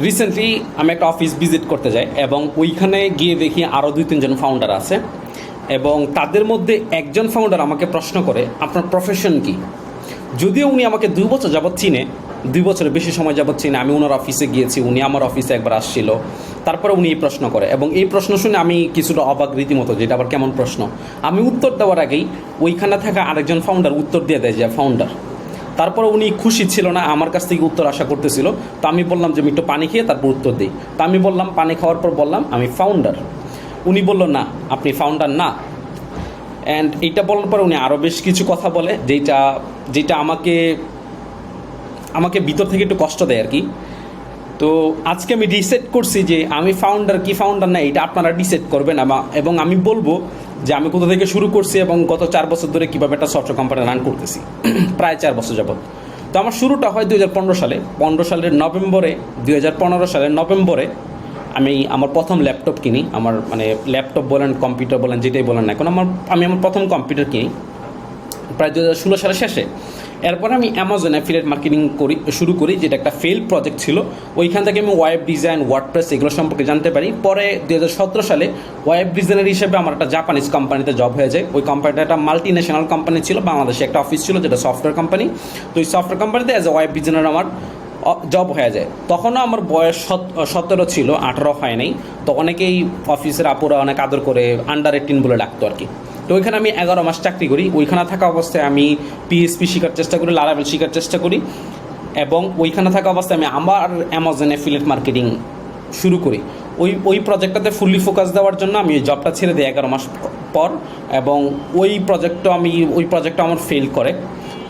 Recently আমি একটা office visit করতে যাই এবং ওইখানে গিয়ে দেখি আরও দুই, তিনজন ফাউন্ডার আছে এবং তাদের মধ্যে একজন ফাউন্ডার আমাকে প্রশ্ন করে, আপনার প্রফেশন কি? যদিও উনি আমাকে দুই বছর যাবৎ চিনে, দুই বছরের বেশি সময় যাবৎ চিনে, আমি ওনার অফিসে গিয়েছি, উনি আমার অফিসে একবার আসছিল। তারপরে উনি এই প্রশ্ন করে এবং এই প্রশ্ন শুনে আমি কিছুটা অবাক রীতিমতো, যেটা আবার কেমন প্রশ্ন? আমি উত্তর দেওয়ার আগেই ওইখানে থাকা আরেকজন ফাউন্ডার উত্তর দিয়ে দেয় যে ফাউন্ডার তারপরে উনি খুশি ছিল না, আমার কাছ থেকে উত্তর আশা করতেছিল। তো আমি বললাম যে, আমি একটু পানি খেয়ে তারপর উত্তর দিই। তো আমি বললাম, পানি খাওয়ার পর বললাম, আমি ফাউন্ডার উনি বলল, না, আপনি ফাউন্ডার না। অ্যান্ড এইটা বলার পর উনি আরও বেশ কিছু কথা বলে যেটা যেটা আমাকে আমাকে ভিতর থেকে একটু কষ্ট দেয় আর কি তো আজকে আমি ডিসাইড করছি যে, আমি ফাউন্ডার কি ফাউন্ডার না এটা আপনারা ডিসাইড করবেন এবং আমি বলব যে আমি কোথা থেকে শুরু করছি এবং গত চার বছর ধরে কীভাবে একটা সফটওয়্যার কোম্পানি রান করতেছি। প্রায় চার বছর যাবৎ। তো আমার শুরুটা হয় দুই হাজার পনেরো সালে। পনেরো সালের নভেম্বরে দু হাজার পনেরো সালের নভেম্বরে আমি আমার প্রথম ল্যাপটপ কিনি। আমার মানে ল্যাপটপ বলেন কম্পিউটার বলেন, যেটাই বলেন না এখন আমার আমি আমার প্রথম কম্পিউটার কিনি। প্রায় দু হাজার ষোলো সালের শেষে। এরপর আমি অ্যামাজন অ্যাফিলিয়েট মার্কেটিং করি, শুরু করি, যেটা একটা ফেল প্রজেক্ট ছিল। ওইখান থেকে আমি ওয়েব ডিজাইন ওয়ার্ডপ্রেস এগুলো সম্পর্কে জানতে পারি। পরে দু হাজার সতেরো সালে ওয়েব ডিজাইনার হিসেবে আমার একটা জাপানিজ কোম্পানিতে জব হয়ে যায় ওই কোম্পানিটা একটা মাল্টি ন্যাশনাল কোম্পানি ছিল, বাংলাদেশে একটা অফিস ছিল, যেটা সফটওয়্যার কোম্পানি তো ওই সফটওয়্যার কোম্পানিতে অ্যাজ এ ওয়েব ডিজাইনার আমার জব হয়ে যায়। তখনও আমার বয়স সতেরো ছিল, আঠারো হয় নাই। তো অনেকেই অফিসের আপুরা অনেক আদর করে আন্ডার এইটিন বলে ডাকতো আর কি। তো ওইখানে আমি এগারো মাস চাকরি করি। ওইখানে থাকা অবস্থায় আমি পিএসপি শেখার চেষ্টা করি লারাবেল শেখার চেষ্টা করি এবং ওইখানে থাকা অবস্থায় আমি আমার অ্যামাজনে অ্যাফিলেট মার্কেটিং শুরু করি। ওই ওই প্রজেক্টটাতে ফুললি ফোকাস দেওয়ার জন্য আমি ওই জবটা ছেড়ে দিই এগারো মাস পর এবং ওই প্রজেক্টটা আমি, ওই প্রজেক্টটা আমার ফেল করে।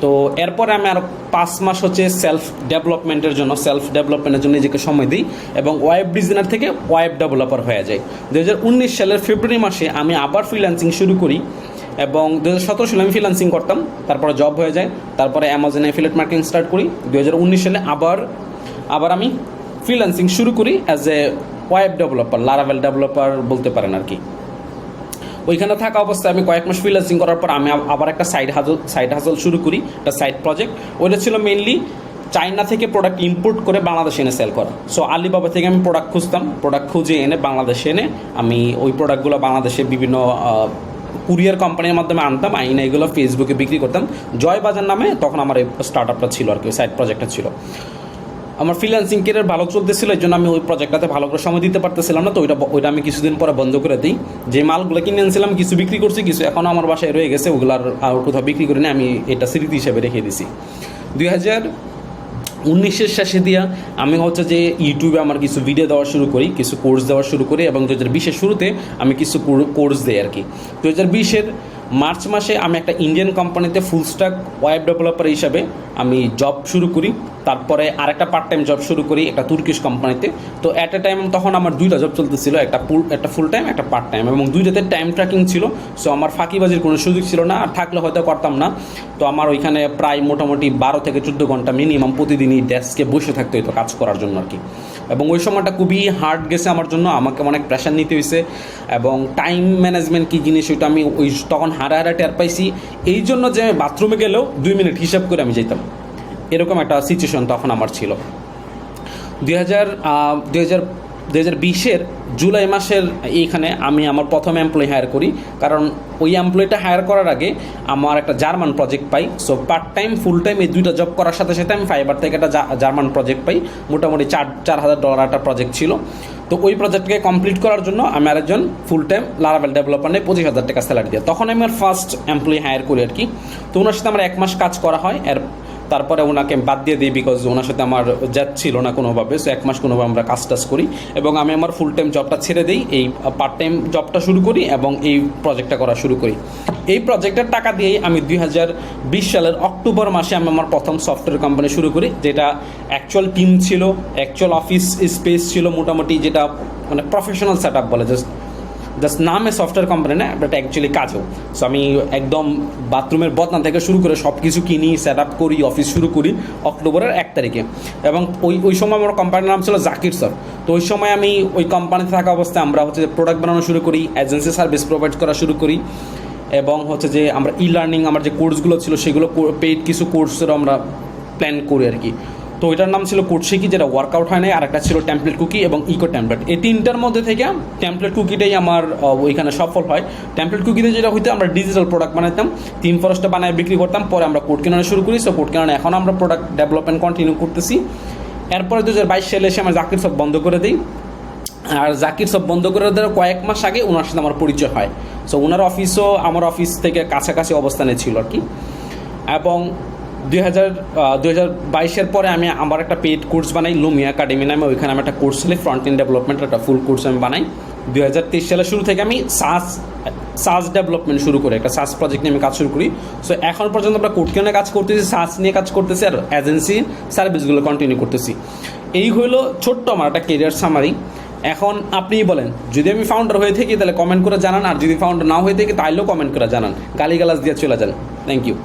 তো এরপরে আমি আর পাঁচ মাস হচ্ছে সেলফ ডেভেলপমেন্টের জন্য সেলফ ডেভেলপমেন্টের জন্য নিজেকে সময় দিই এবং ওয়েব ডিজাইনার থেকে ওয়েব ডেভেলপার হয়ে যায় দু হাজার উনিশ সালের ফেব্রুয়ারি মাসে আমি আবার ফ্রিল্যান্সিং শুরু করি এবং দু হাজার সতেরো সালে আমি ফ্রিল্যান্সিং করতাম, তারপরে জব হয়ে যায়, তারপরে অ্যামাজনে অ্যাফিলেট মার্কেটিং স্টার্ট করি। দু হাজার উনিশ সালে আবার আবার আমি ফ্রিল্যান্সিং শুরু করি as a web developer Laravel developer বলতে পারেন আর কি। ওইখানে থাকা অবস্থায় আমি কয়েক মাস ফ্রিল্যান্সিং করার পর আমি আবার একটা সাইড হাজল সাইড হাজল শুরু করি, একটা সাইড প্রজেক্ট ওইটা ছিল মেনলি চায়না থেকে প্রোডাক্ট ইম্পোর্ট করে বাংলাদেশে এনে সেল করা। সো আলিবাবা থেকে আমি প্রোডাক্ট খুঁজতাম প্রোডাক্ট খুঁজে এনে বাংলাদেশে এনে আমি ওই প্রোডাক্টগুলো বাংলাদেশে বিভিন্ন কুরিয়ার কোম্পানির মাধ্যমে আনতাম, আইনা এগুলো ফেসবুকে বিক্রি করতাম। জয় বাজার নামে তখন আমার এই স্টার্ট আপটা ছিল আর কি সাইড প্রজেক্টটা ছিল। আমার ফ্রিল্যান্সিং কেরিয়ার ভালো চলতেছিল, এই জন্য আমি ওই প্রজেক্টটাতে ভালো করে সময় দিতে পারতেছিলাম না, তো ওইটা ওইটা আমি কিছুদিন পরে বন্ধ করে দিই। যে মালগুলো কিনে আনছিলাম কিছু বিক্রি করছি, কিছু এখনও আমার বাসায় রয়ে গেছে, ওগুলো আর আর কোথাও বিক্রি করে করিনি, আমি এটা স্মৃতি হিসেবে রেখে দিছি। দুই হাজার উনিশের শেষে দিয়া আমি হচ্ছে যে ইউটিউবে আমার কিছু ভিডিও দেওয়া শুরু করি, কিছু কোর্স দেওয়া শুরু করি, এবং দু হাজার বিশের শুরুতে আমি কিছু কোর্স দিই আর কি। দু হাজার বিশের মার্চ মাসে আমি একটা ইন্ডিয়ান কোম্পানিতে ফুল স্ট্যাক ওয়েব ডেভেলপার হিসাবে আমি জব শুরু করি। তারপরে আরেকটা পার্ট টাইম জব শুরু করি একটা তুর্কিশ কোম্পানিতে তো অ্যাট এ টাইম তখন আমার দুইটা জব চলতেছিল, একটা ফুল একটা ফুল টাইম একটা পার্ট টাইম এবং দুইটাতে টাইম ট্র্যাকিং ছিল। সো আমার ফাঁকিবাজির কোনো সুযোগ ছিল না, আর থাকলে হয়তো করতাম না। তো আমার ওইখানে প্রায় মোটামুটি বারো থেকে চোদ্দ ঘণ্টা মিনিমাম প্রতিদিনই ডেস্কে বসে থাকতে হতো কাজ করার জন্য আর কি। এবং ওই সময়টা খুবই হার্ড গেছে আমার জন্য। আমাকে অনেক প্রেশার নিতে হয়েছে এবং টাইম ম্যানেজমেন্ট কী জিনিস ওইটা আমি ওই তখন হারা হারা টের পাইছি। এই জন্য যে আমি বাথরুমে গেলেও দুই মিনিট হিসাব করে আমি যেতাম এরকম একটা সিচুয়েশন তখন আমার ছিল। দুই হাজার দুই হাজার দুই হাজার বিশের জুলাই মাসের এইখানে আমি আমার প্রথম এমপ্লয়ি হায়ার করি। কারণ ওই এমপ্লয়িটা হায়ার করার আগে আমার একটা জার্মান প্রজেক্ট পাই। So part time full time এই দুইটা জব করার সাথে সাথে আমি ফাইবার থেকে একটা জার্মান প্রজেক্ট পাই। মোটামুটি চার চার হাজার ডলার একটা প্রজেক্ট ছিল। তো ওই প্রজেক্টকে কমপ্লিট করার জন্য আমি আরেকজন ফুল টাইম লারাবেল ডেভেলপার নিয়ে পঁচিশ হাজার টাকা স্যালারি দিয়ে। তখন আমি আমার ফার্স্ট এমপ্লয়ি হায়ার করি আর কি। তো ওনার সাথে আমার এক মাস কাজ করা হয়। এর তারপরে ওনাকে বাদ দিয়ে দিই বিকজ ওনার সাথে আমার জ্যাট ছিল না কোনোভাবে। সো এক মাস কোনোভাবে আমরা কাজ টাজ করি। এবং আমি আমার ফুল টাইম জবটা ছেড়ে দিই। এই পার্ট টাইম জবটা শুরু করি এবং এই প্রজেক্টটা করা শুরু করি। এই প্রজেক্টের টাকা দিয়েই আমি দুই হাজার বিশ সালের অক্টোবর মাসে আমি আমার প্রথম সফটওয়্যার কোম্পানি শুরু করি, যেটা অ্যাকচুয়াল টিম ছিল অ্যাকচুয়াল অফিস স্পেস ছিল মোটামুটি, যেটা মানে প্রফেশনাল সেট আপ বলে জাস্ট জাস্ট নামে সফটওয়্যার কোম্পানি না বাট অ্যাকচুয়ালি কাজও। সো আমি একদম বাথরুমের বদনা থেকে শুরু করে সব কিছু কিনি সেট আপ করি অফিস শুরু করি, অক্টোবরের এক তারিখে। এবং ওই ওই সময় আমার কোম্পানির নাম ছিল জাকির স্যার তো ওই সময় আমি ওই কোম্পানিতে থাকা অবস্থায় আমরা হচ্ছে যে প্রোডাক্ট বানানো শুরু করি এজেন্সি সার্ভিস প্রোভাইড করা শুরু করি। এবং হচ্ছে যে আমরা ই লার্নিং আমার যে কোর্সগুলো ছিল, সেগুলো পেইড কিছু কোর্সেরও আমরা প্ল্যান করি আর কি। তো ওইটার নাম ছিল কোডশিকি যেটা ওয়ার্কআউট হয় নাই আর একটা ছিল টেমপ্লেট কুকি এবং ইকো টেমপ্লেট এই তিনটার মধ্যে থেকে টেমপ্লেট কুকিটাই আমার ওইখানে সফল হয়। টেমপ্লেট কুকিতে যেটা হইতো, আমরা ডিজিটাল প্রোডাক্ট বানাইতাম, তিন ফরসটা বানায় বিক্রি করতাম, পরে আমরা কোড কেনানো শুরু করি। সো কোড কেনানো, এখন আমরা প্রোডাক্ট ডেভেলপমেন্ট কন্টিনিউ করতেছি। এরপরে দু হাজার বাইশ সালে এসে আমার জাকির সব বন্ধ করে দিই। আর জাকির সব বন্ধ করে দেওয়ার কয়েক মাস আগে ওনার সাথে আমার পরিচয় হয়। সো ওনার অফিসও আমার অফিস থেকে কাছাকাছি অবস্থানে ছিল আর কি। এবং দুই হাজার হাজার বাইশের পরে আমি আমার একটা পেড কোর্স বানাই লুমি একাডেমি নামে, ওইখানে আমি একটা কোর্স ছিল ফ্রন্ট ইন ডেভেলপমেন্ট একটা ফুল কোর্স আমি বানাই। দুই হাজার তেইশ শুরু থেকে আমি সাস সাস ডেভেলপমেন্ট শুরু করি, একটা সাস প্রজেক্ট নিয়ে আমি কাজ শুরু করি। সো এখন পর্যন্ত আমরা কোর্ট নিয়ে কাজ করতেছি সাস নিয়ে কাজ করতেছি, আর এজেন্সি সার্ভিসগুলো কন্টিনিউ করতেছি। এই হলো ছোট্ট আমার একটা কেরিয়ার সামারি এখন আপনিই বলেন, যদি আমি ফাউন্ডার হয়ে থাকি, তাহলে কমেন্ট করে জানান, আর যদি ফাউন্ডার না হয়ে থাকি তাহলেও কমেন্ট করে জানান। গালিগালাজ দিয়ে চলে যান। Thank you